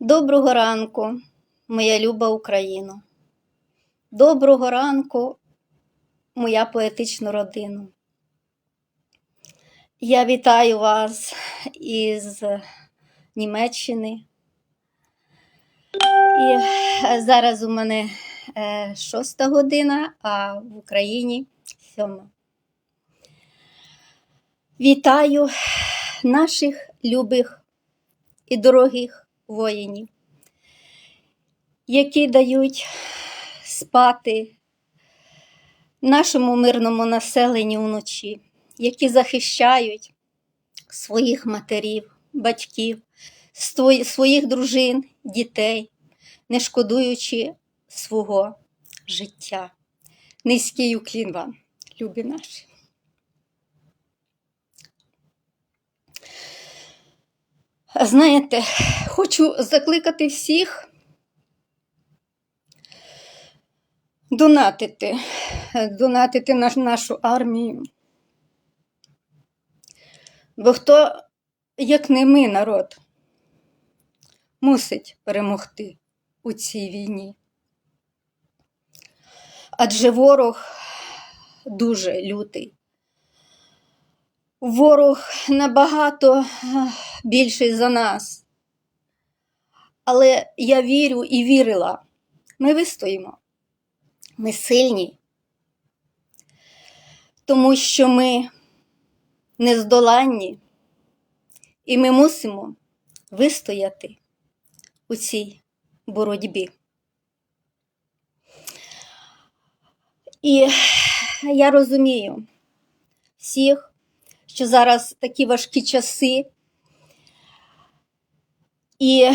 Доброго ранку, моя люба Україно. Доброго ранку, моя поетична родина. Я вітаю вас із Німеччини. І е, зараз у мене е, шоста година, а в Україні сьома. Вітаю наших любих і дорогих воїнів, які дають спати нашому мирному населенню вночі, які захищають своїх матерів, батьків, своїх дружин, дітей, не шкодуючи свого життя. Низький уклін вам, любі наші. Знаєте, хочу закликати всіх донатити, донатити на нашу армію. Бо хто, як не ми, народ, мусить перемогти у цій війні. Адже ворог дуже лютий. Ворог набагато більший за нас. Але я вірю і вірила. Ми вистоїмо. Ми сильні, тому що ми нездоланні, і ми мусимо вистояти у цій боротьбі. І я розумію всіх, що зараз такі важкі часи, і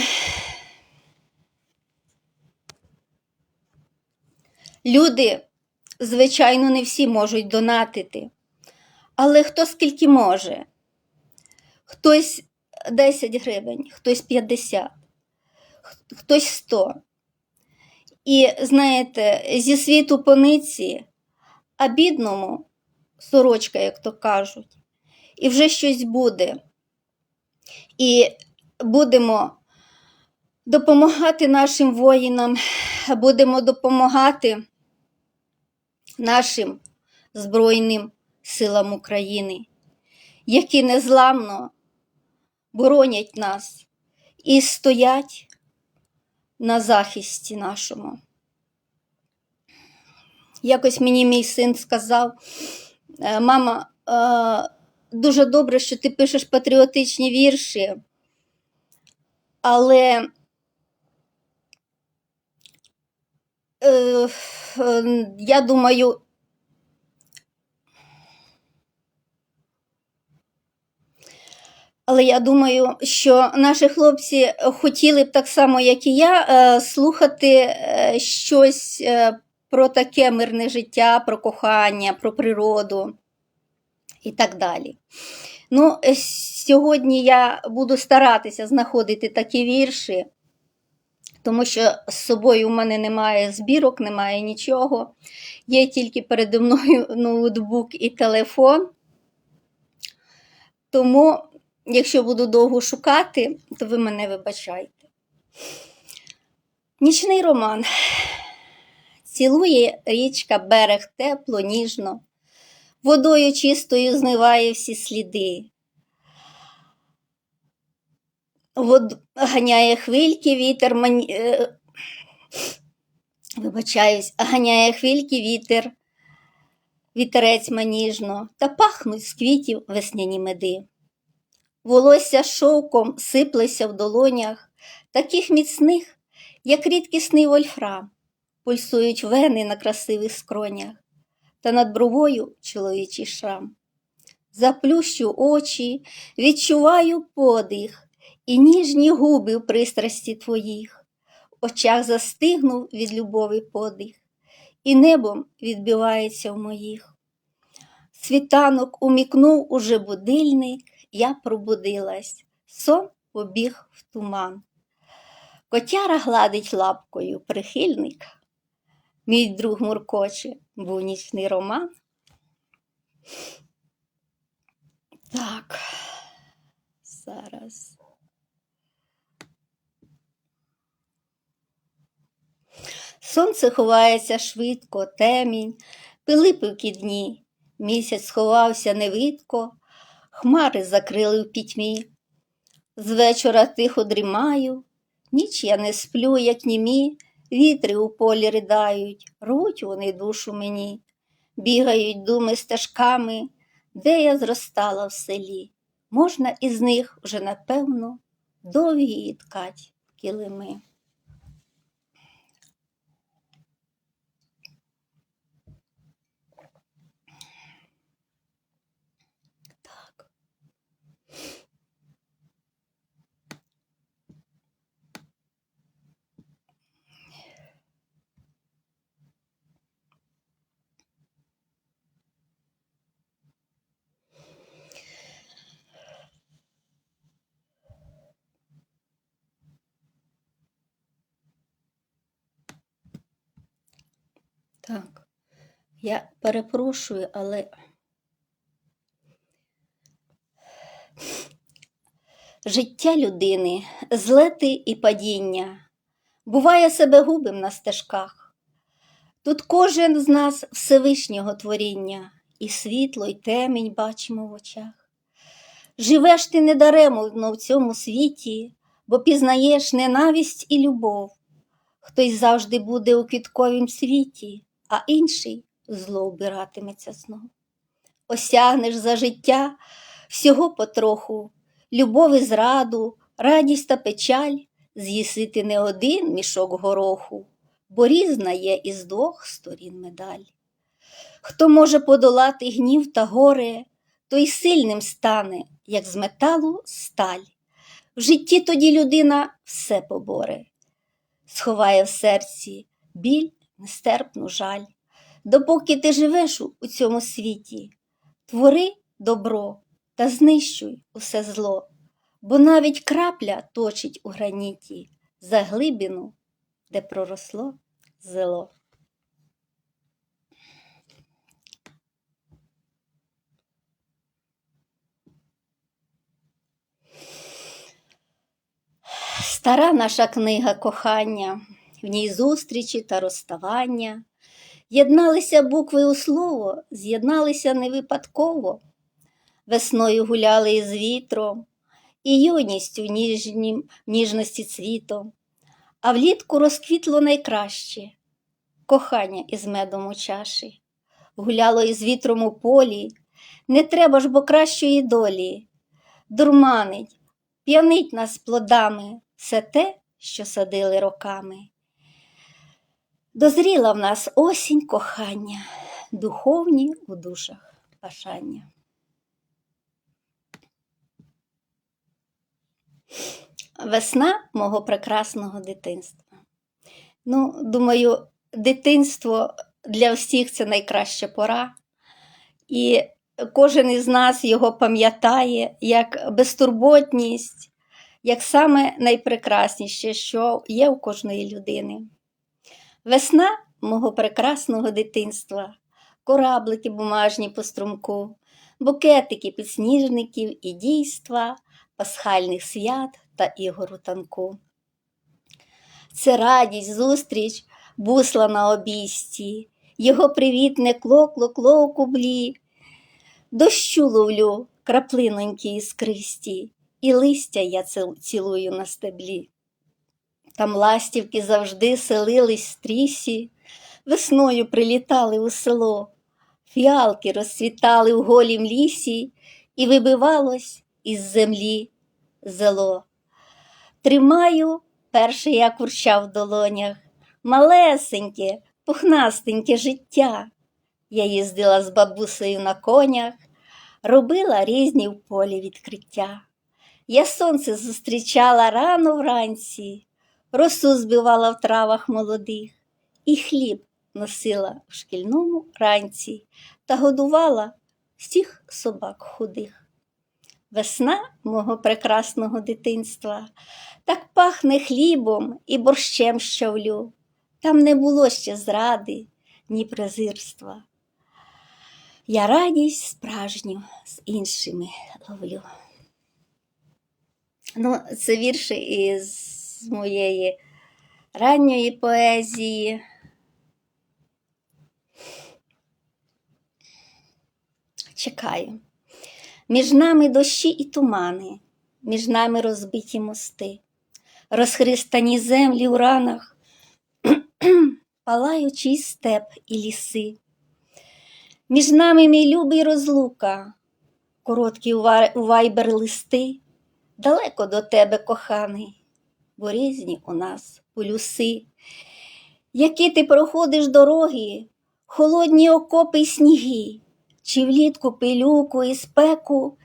люди, звичайно, не всі можуть донатити, але хто скільки може. Хтось 10 гривень, хтось 50, хтось 100. І знаєте, зі світу пониці, а бідному сорочка, як то кажуть, і вже щось буде. І будемо допомагати нашим воїнам, будемо допомагати нашим Збройним силам України, які незламно боронять нас і стоять на захисті нашому. Якось мені мій син сказав, «Е, мама, е, дуже добре, що ти пишеш патріотичні вірші, але е, я думаю, Але я думаю, що наші хлопці хотіли б так само, як і я, е, слухати е, щось е, про таке мирне життя, про кохання, про природу і так далі. Ну, е, сьогодні я буду старатися знаходити такі вірші, тому що з собою у мене немає збірок, немає нічого. Є тільки передо мною ноутбук і телефон. Тому Якщо буду довго шукати, то ви мене вибачайте. Нічний роман. Цілує річка берег тепло, ніжно, водою чистою змиває всі сліди. Вод... Ганяє хвильки вітер, ман... е, вибачаюсь, ганяє хвильки вітер, вітерець маніжно, та пахнуть з квітів весняні меди. Волосся шовком сиплеся в долонях, таких міцних, як рідкісний вольфрам, пульсують вени на красивих скронях, та над бровою чоловічий шрам. Заплющу очі, відчуваю подих і ніжні губи в пристрасті твоїх, в очах застигнув від любові подих, і небом відбивається в моїх. Світанок умікнув уже будильник я пробудилась, сон побіг в туман. Котяра гладить лапкою прихильник. Мій друг муркоче, був нічний роман. Так, зараз. Сонце ховається швидко, темінь, пилипівки дні, місяць сховався невидко, хмари закрили в пітьмі. З вечора тихо дрімаю, ніч я не сплю, як німі, вітри у полі ридають, руть вони душу мені, бігають думи стежками, де я зростала в селі. Можна із них вже, напевно, довгі ткать килими. Так, я перепрошую, але життя людини, злети і падіння, буває себе губим на стежках. Тут кожен з нас Всевишнього творіння, і світло, і темінь бачимо в очах. Живеш ти недаремно в цьому світі, бо пізнаєш ненависть і любов. Хтось завжди буде у квітковім світі, а інший зло обиратиметься знов. Осягнеш за життя всього потроху, любов і зраду, радість та печаль, з'їсити не один мішок гороху, бо різна є із двох сторін медаль. Хто може подолати гнів та горе, той сильним стане, як з металу сталь. В житті тоді людина все поборе сховає в серці біль, нестерпну жаль. Допоки ти живеш у цьому світі, твори добро та знищуй усе зло, бо навіть крапля точить у граніті за глибину, де проросло зело. Стара наша книга кохання, в ній зустрічі та розставання. Єдналися букви у слово, з'єдналися не випадково. Весною гуляли із вітром, і юністю ніжнім, ніжності цвітом, а влітку розквітло найкраще кохання із медом у чаші. Гуляло із вітром у полі, не треба ж бо кращої долі. Дурманить, п'янить нас плодами все те, що садили роками. Дозріла в нас осінь кохання, духовні у душах бажання. Весна мого прекрасного дитинства. Ну, думаю, дитинство для всіх це найкраща пора, і кожен із нас його пам'ятає як безтурботність, як саме найпрекрасніше, що є у кожної людини. Весна мого прекрасного дитинства, кораблики бумажні по струмку, букетики підсніжників і дійства, пасхальних свят та ігор у танку. Це радість, зустріч, бусла на обійсті, його привітне кло-кло-кло у кублі, дощу ловлю краплинонькі іскристі, і листя я цілую на стеблі. Там ластівки завжди селились в трісі, весною прилітали у село, фіалки розцвітали у голім лісі, і вибивалось із землі зело. Тримаю перший я курча в долонях, малесеньке, пухнастеньке життя. Я їздила з бабусею на конях, робила різні в полі відкриття. Я сонце зустрічала рано вранці, росу збивала в травах молодих, і хліб носила в шкільному ранці та годувала всіх собак худих. Весна мого прекрасного дитинства так пахне хлібом і борщем щавлю. Там не було ще зради, ні презирства. Я радість справжню з іншими ловлю. Ну, це вірші із з моєї ранньої поезії. Чекаю. Між нами дощі і тумани, між нами розбиті мости, розхристані землі у ранах, палаючий степ і ліси. Між нами, мій любий розлука, короткі у вайбер листи, далеко до тебе, коханий, бо різні у нас полюси. Які ти проходиш дороги, холодні окопи й сніги, чи влітку пилюку і спеку,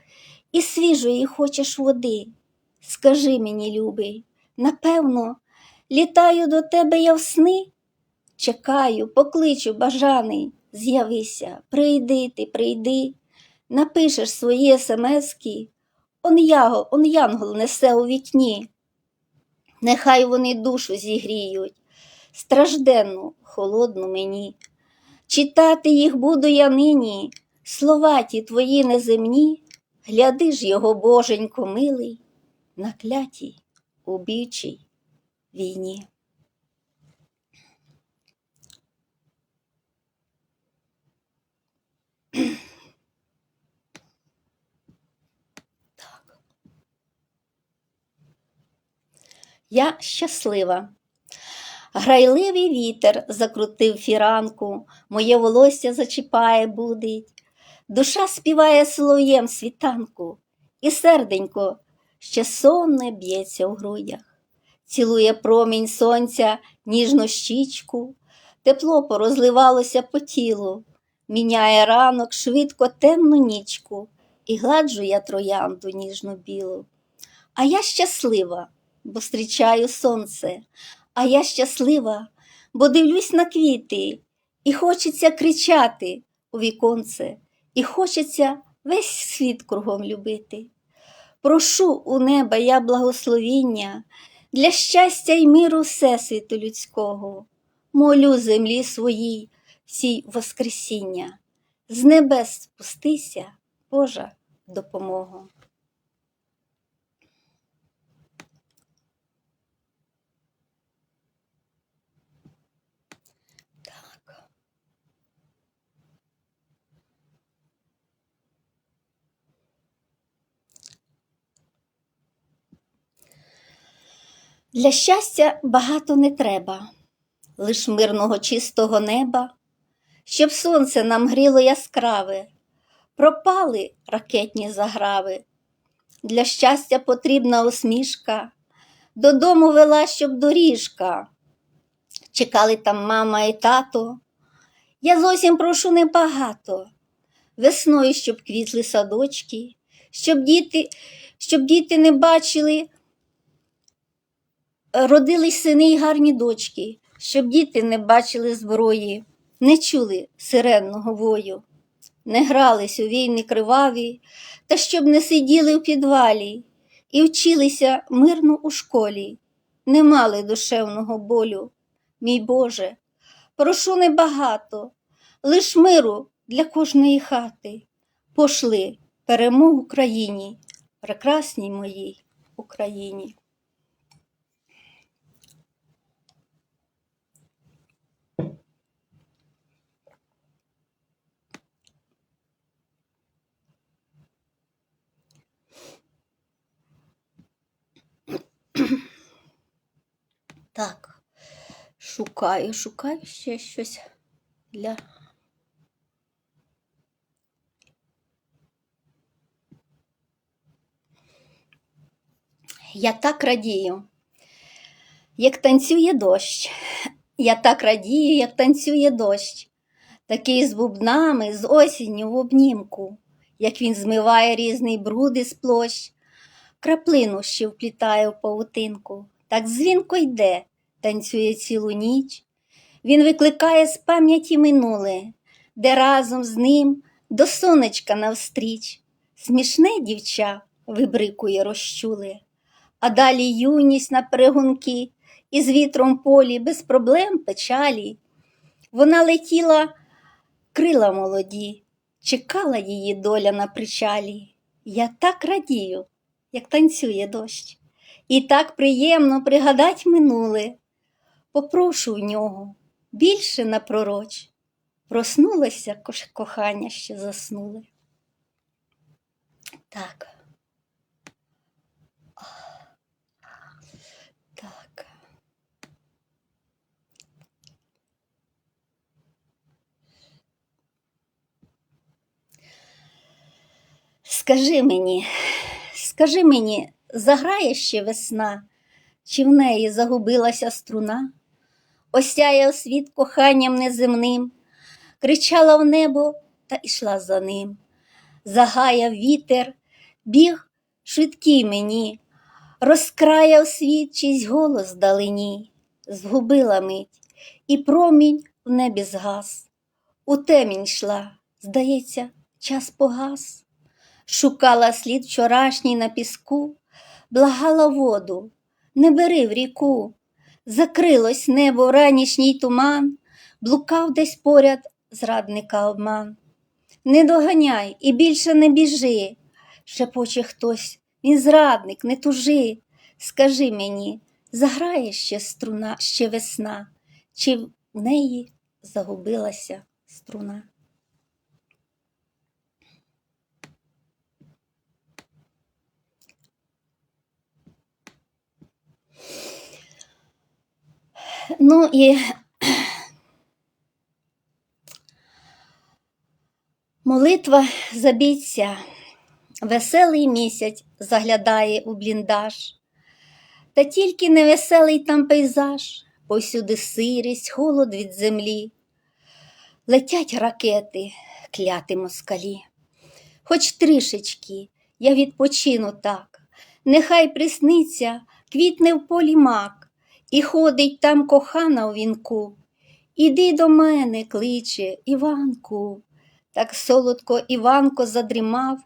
і свіжої хочеш води. Скажи мені, любий, напевно, літаю до тебе я в сни, чекаю, покличу бажаний, з'явися, прийди ти, прийди, напишеш свої смски, он, яго, он янгол несе у вікні. Нехай вони душу зігріють, стражденну, холодну мені. Читати їх буду я нині, слова ті твої неземні, гляди ж його, боженько милий, на клятій, убійчій війні. Я щаслива. Грайливий вітер закрутив фіранку, моє волосся зачіпає, будить. Душа співає солов'єм світанку, і серденько ще сонне б'ється у грудях. Цілує промінь сонця ніжну щічку, тепло порозливалося по тілу, міняє ранок швидко темну нічку, і гладжу я троянду ніжно білу. А я щаслива, бо зустрічаю сонце, а я щаслива, бо дивлюсь на квіти, і хочеться кричати у віконце, і хочеться весь світ кругом любити. Прошу у неба я благословіння для щастя й миру всесвіту людського, молю землі своїй всій Воскресіння, з небес спустися, Божа допомога. Для щастя багато не треба, лиш мирного чистого неба, щоб сонце нам гріло яскраве, пропали ракетні заграви. Для щастя потрібна усмішка, додому вела, щоб доріжка. Чекали там мама і тато. Я зовсім прошу небагато. Весною, щоб квітли садочки, щоб діти, щоб діти не бачили, родились сини й гарні дочки, щоб діти не бачили зброї, не чули сиренного вою, не грались у війни криваві, та щоб не сиділи в підвалі і вчилися мирно у школі, не мали душевного болю. Мій Боже, прошу небагато, лиш миру для кожної хати. Пошли перемогу країні, прекрасній моїй Україні. Так, шукаю, шукаю ще щось для. Я так радію, як танцює дощ. Я так радію, як танцює дощ, такий з бубнами, з осінню в обнімку, як він змиває різний бруд із площ, краплину ще вплітає в павутинку, так дзвінко йде, танцює цілу ніч. Він викликає з пам'яті минуле, де разом з ним до сонечка навстріч. Смішне дівча вибрикує розчуле, а далі юність на перегонки, і з вітром полі без проблем печалі. Вона летіла, крила молоді, чекала її доля на причалі. Я так радію, як танцює дощ, і так приємно пригадать минуле. Попрошу в нього більше напророч. Проснулося кош- кохання, ще заснули. Так. Так. Скажи мені, скажи мені, заграє ще весна, чи в неї загубилася струна? Осяяв світ коханням неземним, кричала в небо та ішла за ним. Загаяв вітер, біг швидкий мені, розкраяв світ чийсь голос далині, згубила мить, і промінь в небі згас. У темінь йшла, здається, час погас. Шукала слід вчорашній на піску, благала воду, не бери в ріку. Закрилось небо ранішній туман, блукав десь поряд зрадника обман. Не доганяй і більше не біжи, шепоче хтось, він зрадник, не тужи. Скажи мені, заграє ще струна, ще весна, чи в неї загубилася струна? Ну і молитва забіться, веселий місяць заглядає у бліндаж, та тільки невеселий там пейзаж, повсюди сирість, холод від землі. Летять ракети, кляти москалі. Хоч трішечки я відпочину так, нехай присниться, квітне в полі мак, і ходить там кохана у вінку. Іди до мене, кличе Іванку. Так солодко Іванко задрімав,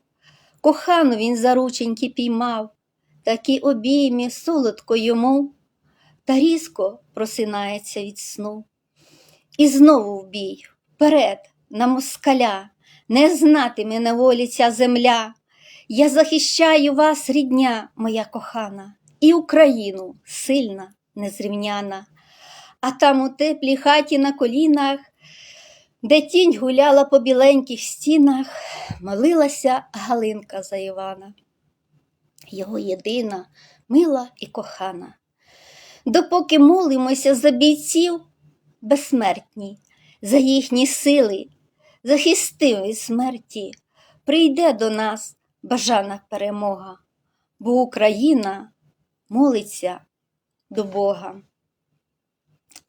кохану він за рученьки піймав, такі обіймі солодко йому, та різко просинається від сну. І знову в бій, вперед, на москаля, не знатиме на волі ця земля. Я захищаю вас, рідня, моя кохана, і Україну сильна, незрівняна. А там у теплій хаті на колінах, де тінь гуляла по біленьких стінах, молилася Галинка за Івана, його єдина, мила і кохана. Допоки молимося за бійців безсмертні, за їхні сили, захисти від смерті, прийде до нас бажана перемога, бо Україна молиться до Бога.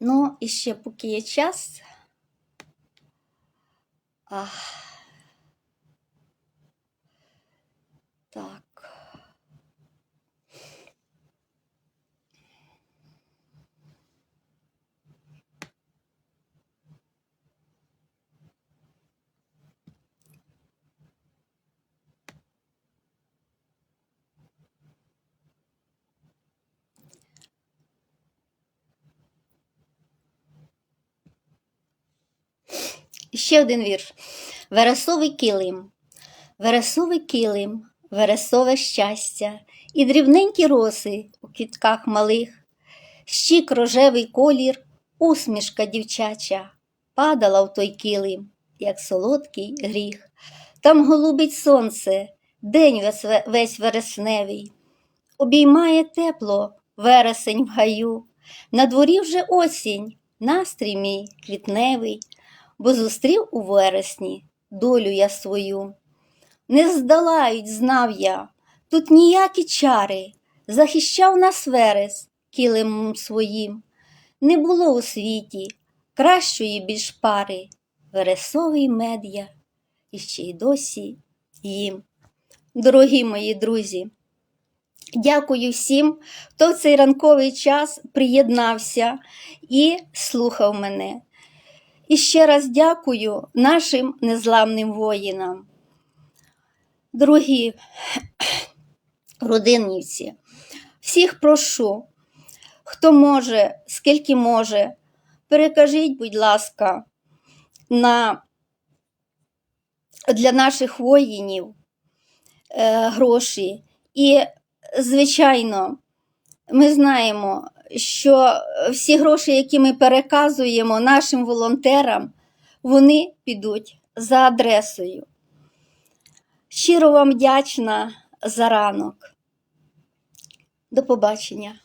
Ну, і ще поки є час. Ах. Так. І Ще один вірш. Вересовий килим, вересовий килим, вересове щастя, і дрібненькі роси у квітках малих, щік рожевий колір, усмішка дівчача, падала в той килим, як солодкий гріх. Там голубить сонце, день весь, вересневий, обіймає тепло вересень в гаю, на дворі вже осінь, настрій мій квітневий бо зустрів у вересні долю я свою. Не здолають, знав я, тут ніякі чари, захищав нас верес килимом своїм. Не було у світі кращої більш пари, вересовий мед я, і ще й досі їм. Дорогі мої друзі, дякую всім, хто в цей ранковий час приєднався і слухав мене. І ще раз дякую нашим незламним воїнам. Дорогі родинівці, всіх прошу, хто може, скільки може, перекажіть, будь ласка, на, для наших воїнів е, гроші. І, звичайно, ми знаємо, що всі гроші, які ми переказуємо нашим волонтерам, вони підуть за адресою. Щиро вам вдячна за ранок. До побачення.